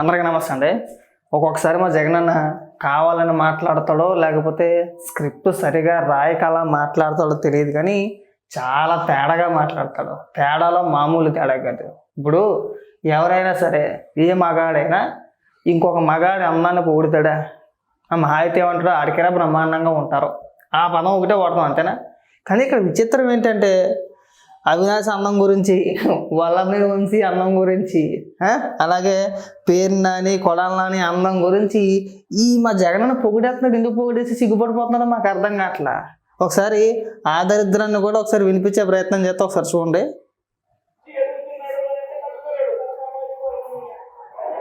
అందరికీ నమస్తే అండి. ఒక్కొక్కసారి మా జగన్ అన్న కావాలని మాట్లాడతాడో లేకపోతే స్క్రిప్ట్ సరిగా రాయకలా మాట్లాడతాడో తెలియదు కానీ చాలా తేడాగా మాట్లాడతాడు. తేడాలో మామూలు తేడా కాదు. ఇప్పుడు ఎవరైనా సరే ఏ మగాడైనా ఇంకొక మగాడి అందాన్ని పొగుడుతాడా? ఆ మహా అయితే ఏమంటాడు ఆడికైనా బ్రహ్మాండంగా ఉంటారు. ఆ పదం ఒకటే వాడతాం అంతేనా? కానీ ఇక్కడ విచిత్రం ఏంటంటే అవినాష్ అందం గురించి వల్లభి వంశీ అందం గురించి ఆ? అలాగే పేరు నాని కొడాల నాని అందం గురించి ఈ మా జగన్ పొగిడేస్తున్నాడు ఎందుకు పొగిడేసి సిగ్గుపడిపోతున్నాడో మాకు అర్థం కావట్లా? ఒకసారి ఆ దరిద్రాన్ని కూడా ఒకసారి వినిపించే ప్రయత్నం చేస్తే ఒకసారి చూడండి.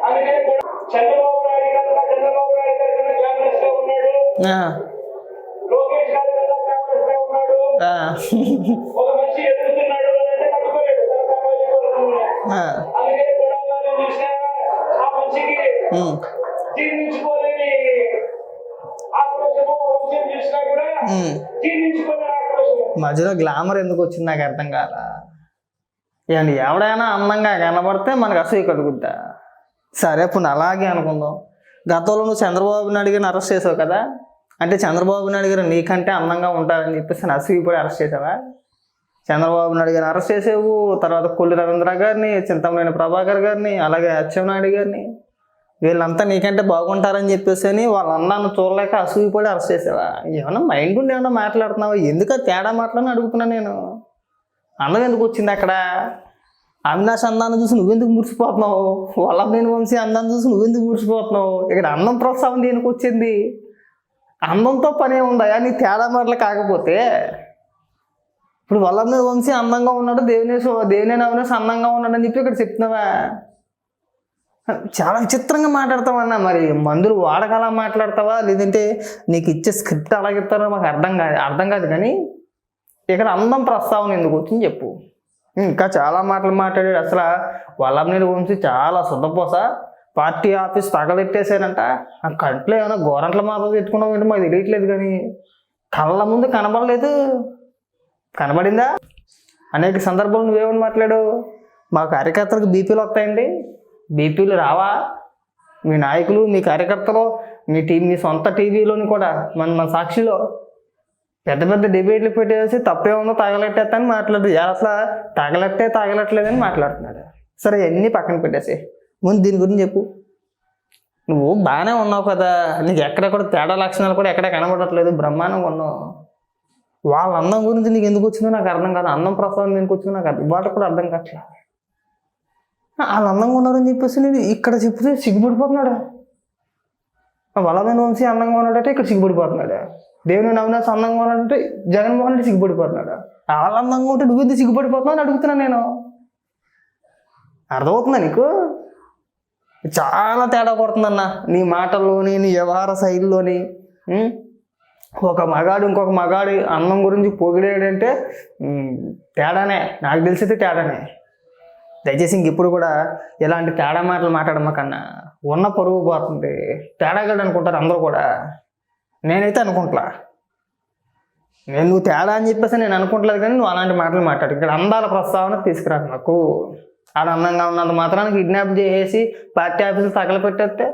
అందుకని మధ్యలో గ్లామర్ ఎందుకు వచ్చింది నాకు అర్థం కాల. ఇవన్నీ ఎవడైనా అందంగా కనబడితే మనకు అసూయ కలుగుద్దా? సరే ఇప్పుడు అలాగే అనుకుందాం. గతంలో నువ్వు చంద్రబాబు నాయుడు గారిని అరెస్ట్ చేసావు కదా? అంటే చంద్రబాబు నాయుడు గారు నీకంటే అందంగా ఉంటారని చెప్పేసి అసూయపడి అరెస్ట్ చేసావా? చంద్రబాబు నాయుడు గారిని అరెస్ట్ చేసేవు తర్వాత కొల్లి రవీంద్ర గారిని చింతమనేని ప్రభాకర్ గారిని అలాగే అచ్చెన్నాయుడు గారిని. వీళ్ళంతా నీకంటే బాగుంటారని చెప్పేసి అని వాళ్ళ అన్నాను చూడలేక అసూయపడి అరెస్ట్ చేసేవా? ఏమన్నా మైండ్ ఉండి ఏమన్నా మాట్లాడుతున్నావా? ఎందుకు తేడా మాట్లాడని అడుగుతున్నా నేను? అందం ఎందుకు వచ్చింది అక్కడ? అవినాష్ అందాన్ని చూసి నువ్వెందుకు మురిసిపోతున్నావు? వల్లభేని వంశీ అందాన్ని చూసి నువ్వెందుకు మురిసిపోతున్నావు? ఇక్కడ అందం ప్రోత్సాహం దేనికి వచ్చింది? అందంతో పనే ఉందా? నీ తేడా మాటలు కాకపోతే ఇప్పుడు వల్లభనేని వంశీ అందంగా ఉన్నాడు దేవినేశ్ దేవినేని అవినాష్ అందంగా ఉన్నాడు అని చెప్పి ఇక్కడ చెప్తున్నావా? చాలా విచిత్రంగా మాట్లాడతావన్నా మరి మందులు వాడకలా మాట్లాడతావా? లేదంటే నీకు ఇచ్చే స్క్రిప్ట్ అలాగే ఇస్తారో మాకు అర్థం కాదు అర్థం కాదు కానీ ఇక్కడ అందం ప్రస్తావన ఎందుకు వచ్చింది చెప్పు. ఇంకా చాలా మాటలు మాట్లాడాడు. అసలు వల్లభనేని వంశీ చాలా శుద్ధపోస. పార్టీ ఆఫీస్ తగలెట్టేశారంట ఆ కంట్లో ఏమైనా గోరంట్ల మాత్రం పెట్టుకున్నావు ఏంటో మాకు తెలియట్లేదు కానీ కళ్ళ ముందు కనబడలేదు. కనబడిందా? అనేక సందర్భాలు నువ్వేమని మాట్లాడు? మా కార్యకర్తలకు బీపీలు వస్తాయండి. బీపీలు రావా? మీ నాయకులు మీ కార్యకర్తలు మీ టీం మీ సొంత టీవీలోని కూడా మన మన సాక్షిలో పెద్ద పెద్ద డిబేట్లు పెట్టేసి తప్పే ఉందో తగలెట్టేస్తాను మాట్లాడు. అసలు తగలెట్టే తగలట్లేదని మాట్లాడుతున్నాడు. సరే అన్నీ పక్కన పెట్టేసి ముందు దీని గురించి చెప్పు. నువ్వు బాగానే ఉన్నావు కదా. నీకు ఎక్కడెక్కడ తేడా లక్షణాలు కూడా ఎక్కడ కనబడట్లేదు. బ్రహ్మాండంగా ఉన్నావు. వాళ్ళ అందం గురించి నీకు ఎందుకు వచ్చిందో నాకు అర్థం కాదు. అందం ప్రసాదం ఎందుకు వచ్చిందో నాకు అర్థం వాటికి కూడా అర్థం కావట్లేదు వాళ్ళు అందంగా ఉన్నారని చెప్పేసి నేను ఇక్కడ చెప్తే సిగ్గుపడిపోతున్నాడా? వల్లమైన వంశీ అందంగా ఉన్నాడంటే ఇక్కడ సిగ్గుపడిపోతున్నాడా? దేవుని అవినాశ్ అందంగా ఉన్నాడంటే జగన్మోహన్ రెడ్డి సిగ్గుపడిపోతున్నాడా? వాళ్ళు అందంగా ఉంటే నువ్వు ఎందుకు సిగ్గుపడిపోతున్నావు అని అడుగుతున్నాను నేను. అర్థమవుతుందా నీకు? చాలా తేడా కొడుతుందన్న. నీ మాటల్లోని నీ వ్యవహార శైలిలోని ఒక మగాడు ఇంకొక మగాడు అన్నం గురించి పొగిడేడంటే తేడానే. నాకు తెలిసితే తేడానే. దయచేసి ఇంక ఇప్పుడు కూడా ఇలాంటి తేడా మాటలు మాట్లాడమ్మకన్నా ఉన్న పరువు పోతుంది. తేడాగాడు అనుకుంటారు అందరూ కూడా. నేనైతే అనుకుంటా నేను నువ్వు తేడా అని చెప్పేసి నేను అనుకుంటలేదు కానీ నువ్వు అలాంటి మాటలు మాట్లాడు. ఇక్కడ అందాల ప్రస్తావన తీసుకురాకు నాకు. ఆడ అందంగా ఉన్నంత మాత్రాన్ని కిడ్నాప్ చేసేసి పార్టీ ఆఫీసులు తగలపెట్టేస్తే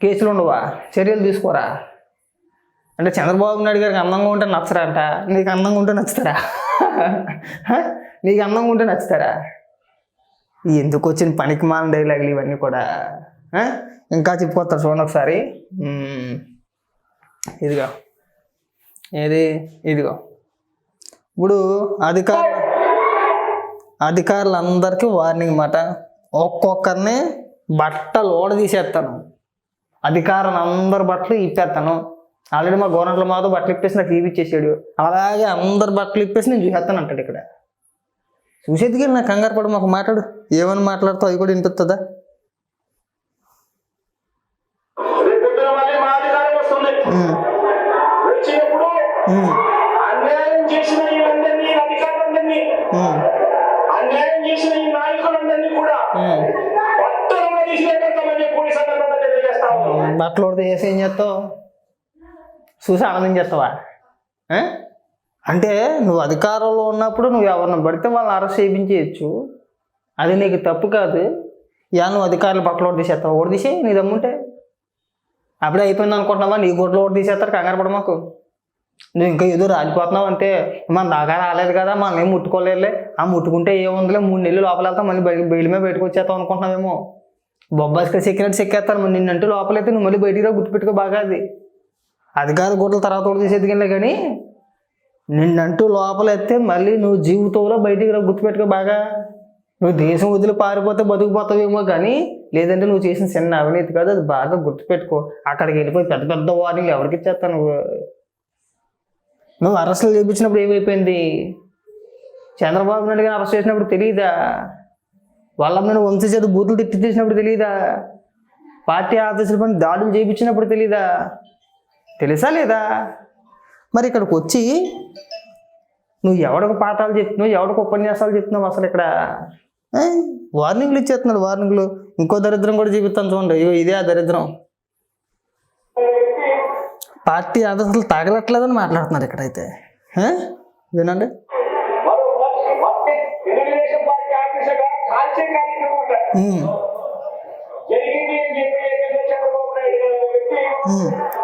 కేసులు ఉండవా చర్యలు తీసుకోరా? అంటే చంద్రబాబు నాయుడు గారికి అందంగా ఉంటే నచ్చరంట. నీకు అందంగా ఉంటే నచ్చుతారా? నీకు అందంగా ఉంటే నచ్చుతారా? ఎందుకు వచ్చిన పనికి మాన డైలాగులు ఇవన్నీ కూడా? ఇంకా చెప్పుకోస్తారు చూడండి ఒకసారి. ఇదిగో. ఏది? ఇదిగో. ఇప్పుడు అధికార అధికారులందరికీ వార్నింగ్ మాట. ఒక్కొక్కరిని బట్టలు ఓడ తీసేస్తాను అధికారులు అందరి బట్టలు ఇప్పేస్తాను ఆల్రెడీ మా గవర్నమెంట్లో మాతో బట్టలు ఇప్పేసి నాకు ఇప్పించేసాడు అలాగే అందరి బట్టలు ఇప్పేసి నేను చూసేస్తాను అంటాడు ఇక్కడ. చూసేదికి నాకు కంగారు పడు మాకు మాట్లాడు. ఏమని మాట్లాడుతావు? అవి కూడా వినిపిస్తుందా అన్యాయం చేసిన వీళ్ళందరినీ అధికారులందరినీ అన్యాయం చేసిన ఈ నాయకులందరినీ కూడా బట్టలు చేసి ఏం చేస్తావు? చూసి ఆనందం చేస్తావా? అంటే నువ్వు అధికారంలో ఉన్నప్పుడు నువ్వు ఎవరిని పడితే వాళ్ళని అరెస్ట్ చేయించేయచ్చు. అది నీకు తప్పు కాదు. ఇలా నువ్వు అధికారులు బట్టలు ఒకటి తీసేస్తావు? ఒకటి తీసే నీ దమ్ముంటే అప్పుడే అయిపోయింది అనుకుంటున్నావా? నీ గుడ్లు ఒకటి తీసేస్తారు కంగారు పడ మాకు. నువ్వు ఇంకా ఏదో రాలిపోతున్నావు అంటే మన దాకా రాలేదు కదా మనం ఏం ముట్టుకోలేదులే. ఆ ముట్టుకుంటే ఏముందిలే మూడు నెలలు లోపల వెళ్తాం మళ్ళీ బయట బయట మీద బయటకు వచ్చేస్తాం అనుకుంటున్నావేమో. బొబ్బాస్కి సెక్కినట్టు సెక్కేస్తారు నిన్నంటూ లోపలైతే నువ్వు మళ్ళీ బయటికి రా గుర్తుపెట్టుకో బాగా అది. అధికార గుడ్ల తర్వాత ఒకటి తీసేదికెళ్ళే కానీ నిన్నంటూ లోపలెత్తే మళ్ళీ నువ్వు జీవితంలో బయటికి రా గుర్తుపెట్టుకో బాగా. నువ్వు దేశం వదిలి పారిపోతే బతుకుపోతావేమో కానీ లేదంటే నువ్వు చేసిన చిన్న అవినీతి కాదు అది బాగా గుర్తుపెట్టుకో. అక్కడికి వెళ్ళిపోయి పెద్ద పెద్ద వార్నింగ్లు ఎవరికి ఇచ్చేస్తావు నువ్వు? నువ్వు అరెస్టులు చేయించినప్పుడు ఏమైపోయింది? చంద్రబాబు నాయుడు గారిని అరెస్ట్ చేసినప్పుడు తెలియదా వాళ్ళ మీద వంశీ చేతి బూతులు తిట్టి తీసినప్పుడు తెలియదా పార్టీ ఆఫీసుల పని దాడులు చేయించినప్పుడు తెలీదా? తెలుసా లేదా? మరి ఇక్కడికి వచ్చి నువ్వు ఎవడికి పాఠాలు చెప్తున్నావు ఎవడికి ఉపన్యాసాలు చెప్తున్నావు అసలు ఇక్కడ? వార్నింగ్లు ఇచ్చేస్తున్నాడు వార్నింగ్లు. ఇంకో దరిద్రం కూడా చూపిస్తాను చూడండి. అయ్యో ఇదే ఆ దరిద్రం. పార్టీ ఆదర్శాలు తగలట్లేదని మాట్లాడుతున్నారు ఇక్కడైతే? వినండి. జరిగింది అని చెప్పి ఏదైతే చంద్రబాబు నాయుడు గారు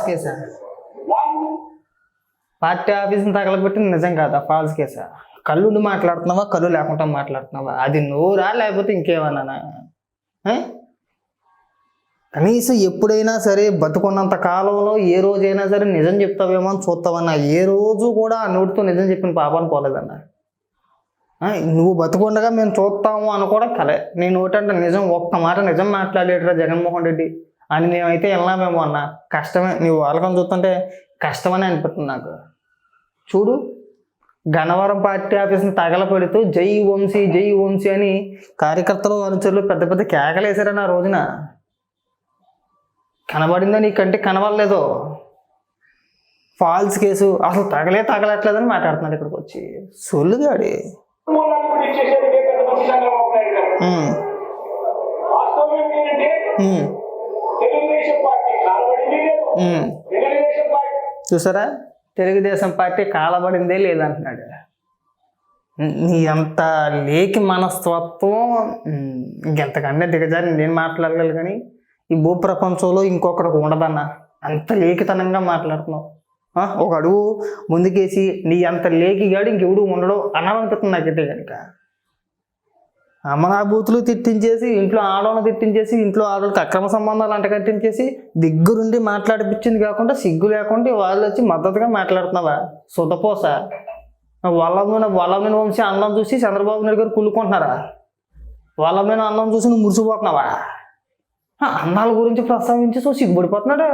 ఫాల్స్ కేసా? పార్టీ ఆఫీస్ని తగలబెట్టి నిజం కాదా ఫాల్స్ కేసా? కళ్ళుండి మాట్లాడుతున్నావా కళ్ళు లేకుండా మాట్లాడుతున్నావా? అది నోరా లేకపోతే ఇంకేమన్నా కనీసం ఎప్పుడైనా సరే బతుకున్నంత కాలంలో ఏ రోజైనా సరే నిజం చెప్తావేమో అని చూస్తావన్నా. ఏ రోజు కూడా ఆ నోటితో నిజం చెప్పిన పాపాలు పోలేదన్న. నువ్వు బతుకుండగా మేము చూస్తాము అని కూడా కలే. నేను నోటంటే నిజం ఒక్క మాట నిజం మాట్లాడేటరా జగన్మోహన్ రెడ్డి? అని మేమైతే వెళ్ళామేమో అన్న కష్టమే నీవు వాళ్ళకం చూస్తుంటే కష్టమని అనిపిస్తుంది నాకు. చూడు గన్నవరం పార్టీ ఆఫీస్ని తగలపెడుతూ జై వంశీ జై వంశీ అని కార్యకర్తలు అనుచరులు పెద్ద పెద్ద కేకలేసారని ఆ రోజున. కనబడిందో నీ కంటే కనబడలేదో? ఫాల్స్ కేసు అసలు తగలే తగలట్లేదని మాట్లాడుతున్నాడు ఇక్కడికి వచ్చి. సొల్లుగాడి మూలాన్ని చూసారా? తెలుగుదేశం పార్టీ కాలబడిందే లేదంటున్నాడు. నీ అంత లేకి మనస్తత్వం ఇంకెంతకన్నా దిగజారి నేను మాట్లాడగలను కానీ ఈ భూ ప్రపంచంలో ఇంకొకరికి ఉండదన్న. అంత లేఖితనంగా మాట్లాడుతున్నావు. ఒక అడుగు ముందుకేసి నీ అంత లేకిగాడు ఇంకెవడు ఉండడు అనాలనిపిస్తుంది నాకైతే కనుక. అమనాభూతులు తిట్టించేసి ఇంట్లో ఆడవాళ్ళని తిట్టించేసి ఇంట్లో ఆడవాళ్ళకి అక్రమ సంబంధాలు అంట కట్టించేసి దగ్గరుండి మాట్లాడిపించింది కాకుండా సిగ్గు లేకుండా వాళ్ళు వచ్చి మద్దతుగా మాట్లాడుతున్నావా? సుతపోస? వాళ్ళ మీద వాళ్ళ మీద వంశీ అన్నం చూసి చంద్రబాబు నాయుడు గారు కుళ్ళుకుంటున్నారా? వాళ్ళ మీద అన్నం చూసి నువ్వు మురిసిపోతున్నావా? అన్నాల గురించి ప్రస్తావించి సో సిగ్గుపడిపోతున్నాడు?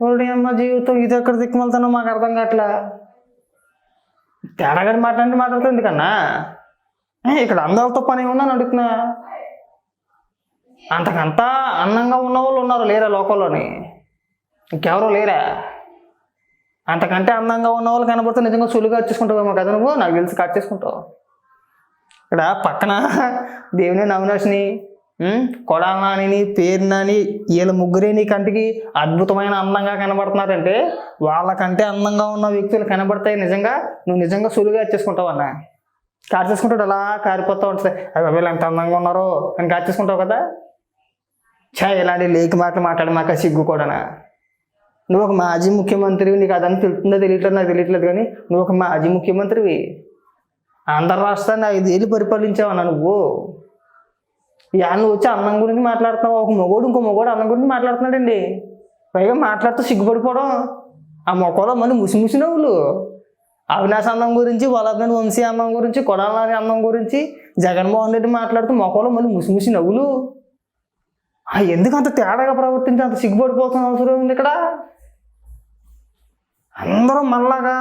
వాడి అమ్మ జీవితం ఇది ఎక్కడ దిక్కుమలుతానో మాకు అర్థం కావట్లే? తేడాగడి మాట్లాడి మాట్లాడుతుంది కన్నా ఇక్కడ అందాలతో పని ఏమన్నా అడుగుతున్నా? అంతకంతా అందంగా ఉన్న వాళ్ళు ఉన్నారు లేరా లోకంలోని? ఇంకెవరో లేరా? అంతకంటే అందంగా ఉన్న వాళ్ళు కనబడితే నిజంగా సులువుగా వచ్చేసుకుంటావేమో కదా నువ్వు? నాకు తెలిసి కట్ చేసుకుంటావు. ఇక్కడ పక్కన దేవుని అవినాష్ని కొడాలని పేరునని వీళ్ళ ముగ్గురే నీ కంటికి అద్భుతమైన అందంగా కనబడుతున్నారంటే వాళ్ళకంటే అందంగా ఉన్న వ్యక్తులు కనబడతాయి నిజంగా నువ్వు నిజంగా సులువుగా వచ్చేసుకుంటావు అన్న కార్ చేసుకుంటాడు అలా కారిపోతూ ఉంటుంది. అవి వీళ్ళు ఎంత అందంగా ఉన్నారో. అని కార్ చేసుకుంటావు కదా. చా ఇలాంటి లేక మాటలు మాట్లాడి మాకు సిగ్గు కూడానా? నువ్వు ఒక మాజీ ముఖ్యమంత్రివి నీకు అదంతా తెలుస్తుందో తెలియట్లేదు నాకు తెలియట్లేదు కానీ నువ్వు ఒక మాజీ ముఖ్యమంత్రివి. ఆంధ్ర రాష్ట్రాన్ని ఐదేళ్ళు పరిపాలించావన్నా నువ్వు. ఇవాళ నువ్వు వచ్చి అన్నం గురించి మాట్లాడుతున్నావు ఒక మొగోడు ఇంకో మొగోడు అన్నం గురించి మాట్లాడుతున్నాడండి. పైగా మాట్లాడుతూ సిగ్గుపడిపోవడం. ఆ మొక్కలో మళ్ళీ ముసి ముసి నవ్వులు అవినాశ అన్నం గురించి వల్లభనేని వంశీ అన్నం గురించి కొడాలని అన్నం గురించి జగన్మోహన్ రెడ్డి మాట్లాడుతూ మొక్కలో మళ్ళీ ముసిముసి నవ్వులు. ఆ, ఎందుకు అంత తేడాగా ప్రవర్తించి అంత సిగ్గుపడిపోతున్న అవసరం ఉంది ఇక్కడ? అందరూ మళ్ళాగా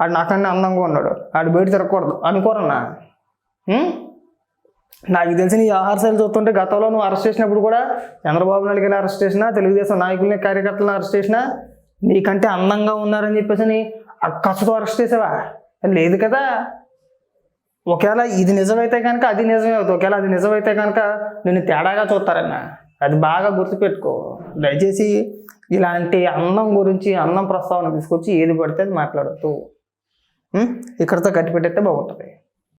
ఆడు నాకన్నా అందంగా ఉన్నాడు. ఆడు బయట తిరగకూడదు. అనుకోరన్నా? నాకు తెలిసిన ఈ ఆహార శైలి చూస్తుంటే గతంలో నువ్వు అరెస్ట్ చేసినప్పుడు కూడా చంద్రబాబు నాయుడు గారిని అరెస్ట్ చేసినా తెలుగుదేశం నాయకుల్ని కార్యకర్తలను అరెస్ట్ చేసినా నీకంటే అందంగా ఉన్నారని చెప్పేసి నీ అక్కసుతో అరెస్ట్ చేసావా? లేదు కదా. ఒకవేళ ఇది నిజమైతే కనుక అది నిజమే అవుతుంది. ఒకవేళ అది నిజమైతే కనుక నేను తేడాగా చూస్తారన్న. అది బాగా గుర్తుపెట్టుకో. దయచేసి ఇలాంటి అన్నం గురించి అన్నం ప్రస్తావన తీసుకొచ్చి ఏది పడితే అది మాట్లాడద్దు. ఇక్కడితో కట్టిపెట్టేస్తే బాగుంటుంది.